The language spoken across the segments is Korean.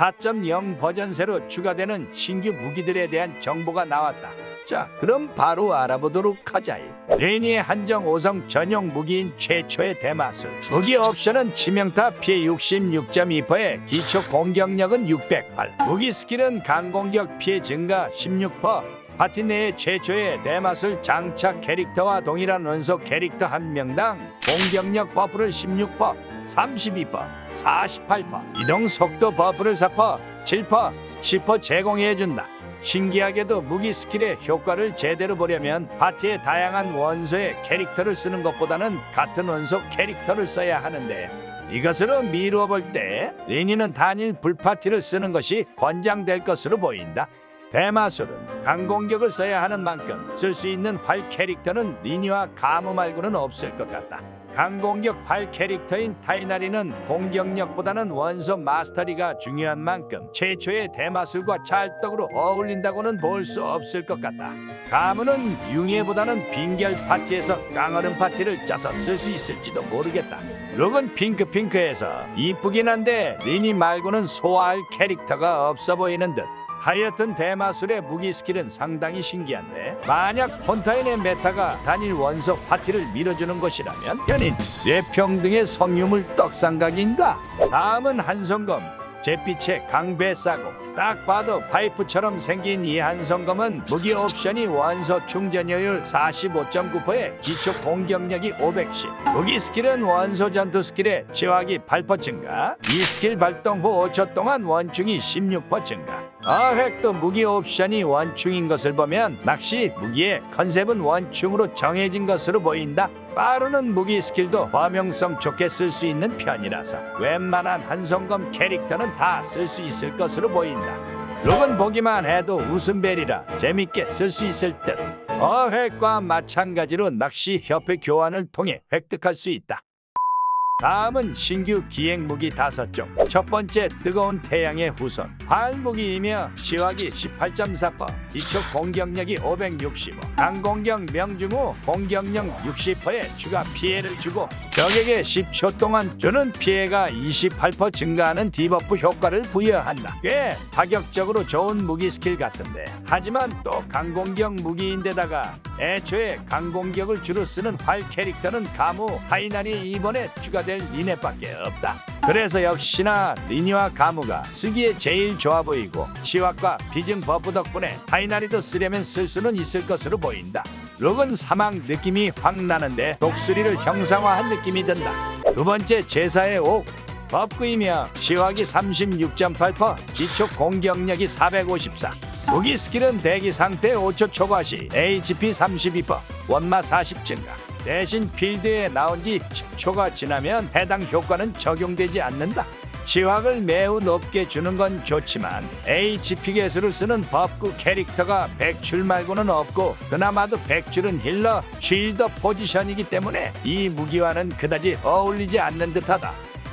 4.0 버전세로 추가되는 신규 무기들에 대한 정보가 나왔다. 자, 그럼 바로 알아보도록 하자. 레니의 한정 5성 전용 무기인 최초의 대마술. 무기 옵션은 치명타 피해 66.2%에 기초 공격력은 608. 무기 스킬은 강공격 피해 증가 16%. 파티 내의 최초의 대마술 장착 캐릭터와 동일한 원소 캐릭터 한 명당 공격력 버프를 16%, 32%, 48%, 이동 속도 버프를 4%, 7%, 10% 제공해준다. 신기하게도 무기 스킬의 효과를 제대로 보려면 파티의 다양한 원소의 캐릭터를 쓰는 것보다는 같은 원소 캐릭터를 써야 하는데 이것으로 미루어 볼 때 리니는 단일 불파티를 쓰는 것이 권장될 것으로 보인다. 대마술은 강공격을 써야 하는 만큼 쓸 수 있는 활 캐릭터는 리니와 가무 말고는 없을 것 같다. 강공격 활 캐릭터인 타이나리는 공격력보다는 원소 마스터리가 중요한 만큼 최초의 대마술과 찰떡으로 어울린다고는 볼 수 없을 것 같다. 가무는 융예보다는 빙결 파티에서 깡어른 파티를 짜서 쓸 수 있을지도 모르겠다. 룩은 핑크핑크해서 이쁘긴 한데 리니 말고는 소화할 캐릭터가 없어 보이는 듯. 하여튼 대마술의 무기 스킬은 상당히 신기한데 만약 폰타인의 메타가 단일 원소 파티를 밀어주는 것이라면 연인 뇌평등의 성유물 떡상각인가? 다음은 한성검. 잿빛의 강배 싸고 딱 봐도 파이프처럼 생긴 이 한성검은 무기 옵션이 원소 충전효율 45.9%에 기초 공격력이 510 무기 스킬은 원소 전투 스킬의 지화기 8% 증가? 이 스킬 발동 후 5초 동안 원충이 16% 증가 어획도 무기 옵션이 원충인 것을 보면 낚시 무기의 컨셉은 원충으로 정해진 것으로 보인다 빠르는 무기 스킬도 범용성 좋게 쓸 수 있는 편이라서 웬만한 한성검 캐릭터는 다 쓸 수 있을 것으로 보인다. 룩은 보기만 해도 웃음벨이라 재밌게 쓸 수 있을 듯. 어획과 마찬가지로 낚시 협회 교환을 통해 획득할 수 있다. 다음은 신규 기행 무기 다섯 종. 첫 번째 뜨거운 태양의 후손. 활 무기이며 지화기 18.4%, 기초 공격력이 565, 강공격 명중 후 공격력 60%에 추가 피해를 주고 적에게 10초 동안 주는 피해가 28% 증가하는 디버프 효과를 부여한다. 꽤 파격적으로 좋은 무기 스킬 같은데. 하지만 또 강공격 무기인데다가 애초에 강공격을 주로 쓰는 활 캐릭터는 가무 하이날이 이번에 추가될 리네밖에 없다. 그래서 역시나 리니와 가무가 쓰기에 제일 좋아 보이고 치확과 비증 버프 덕분에 하이날이도 쓰려면 쓸 수는 있을 것으로 보인다. 룩은 사막 느낌이 확 나는데 독수리를 형상화한 느낌이 든다. 두 번째 제사의 옥 법구이며 치확이 36.8%, 기초 공격력이 454. 무기 스킬은 대기 상태 5초 초과 시 HP 32%, 원마 40 증가. 대신 필드에 나온 지 10초가 지나면 해당 효과는 적용되지 않는다. 지확을 매우 높게 주는 건 좋지만 HP 개수를 쓰는 법구 캐릭터가 100줄 말고는 없고 그나마도 100줄은 힐러 쉴더 포지션이기 때문에 이 무기와는 그다지 어울리지 않는 듯하다.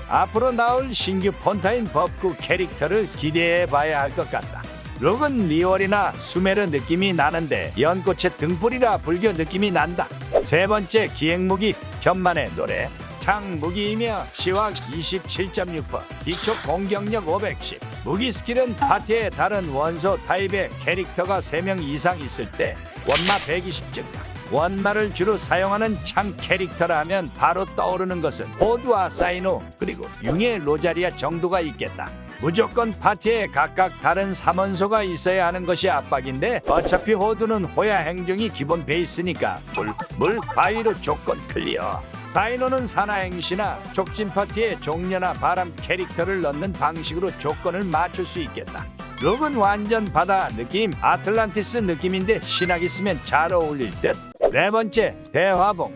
앞으로 나올 신규 폰타인 법구 캐릭터를 기대해 봐야 할 것 같다. 룩은 리월이나 수메르 느낌이 나는데 연꽃의 등불이라 불교 느낌이 난다. 세 번째 기행무기 견만의 노래 창무기이며 시확 27.6%, 기초 공격력 510. 무기 스킬은 파티의 다른 원소 타입의 캐릭터가 3명 이상 있을 때 원마 120 증가. 원마를 주로 사용하는 창 캐릭터라면 바로 떠오르는 것은 호두와 사이노 그리고 융의 로자리아 정도가 있겠다. 무조건 파티에 각각 다른 삼원소가 있어야 하는 것이 압박인데 어차피 호두는 호야 행정이 기본 베이스니까 물, 물, 바위로 조건 클리어. 사이노는 산하 행시나 촉진 파티에 종려나 바람 캐릭터를 넣는 방식으로 조건을 맞출 수 있겠다. 룩은 완전 바다 느낌, 아틀란티스 느낌인데 신학 있으면 잘 어울릴 듯. 네 번째, 대화봉.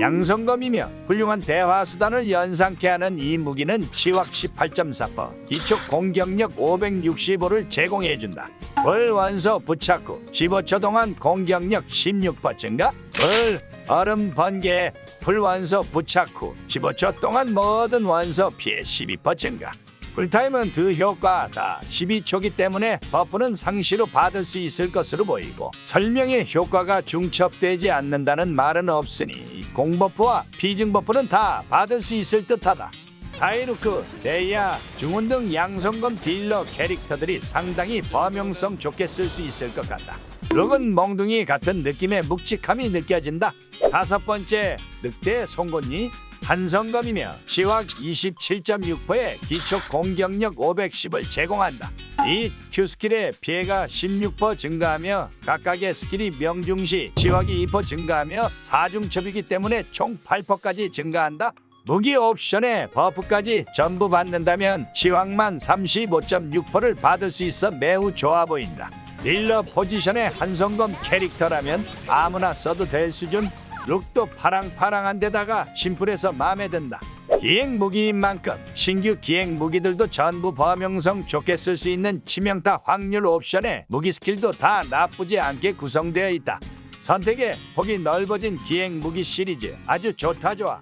양성검이며 훌륭한 대화 수단을 연상케 하는 이 무기는 치확 18.4%, 기초 공격력 565를 제공해 준다. 불 원소 부착 후 15초 동안 공격력 16% 증가, 불 얼음 번개 불 원소 부착 후 15초 동안 모든 원소 피해 12% 증가. 쿨타임은 그 효과 다 12초기 때문에 버프는 상시로 받을 수 있을 것으로 보이고 설명의 효과가 중첩되지 않는다는 말은 없으니 공버프와 비증버프는 다 받을 수 있을 듯하다. 다이루크, 데이아, 중훈 등 양성검 딜러 캐릭터들이 상당히 범용성 좋게 쓸 수 있을 것 같다. 룩은 몽둥이 같은 느낌의 묵직함이 느껴진다. 다섯 번째, 늑대 송곳니 한성검이며 치확 27.6%의 기초 공격력 510을 제공한다. 이 Q 스킬의 피해가 16% 증가하며 각각의 스킬이 명중 시 치확이 2% 증가하며 사중첩이기 때문에 총 8%까지 증가한다. 무기 옵션에 버프까지 전부 받는다면 치확만 35.6%를 받을 수 있어 매우 좋아 보인다. 딜러 포지션의 한성검 캐릭터라면 아무나 써도 될 수준 룩도 파랑파랑한 데다가 심플해서 마음에 든다. 기행 무기인 만큼 신규 기행 무기들도 전부 범용성 좋게 쓸 수 있는 치명타 확률 옵션에 무기 스킬도 다 나쁘지 않게 구성되어 있다. 선택의 폭이 넓어진 기행 무기 시리즈 아주 좋다 좋아.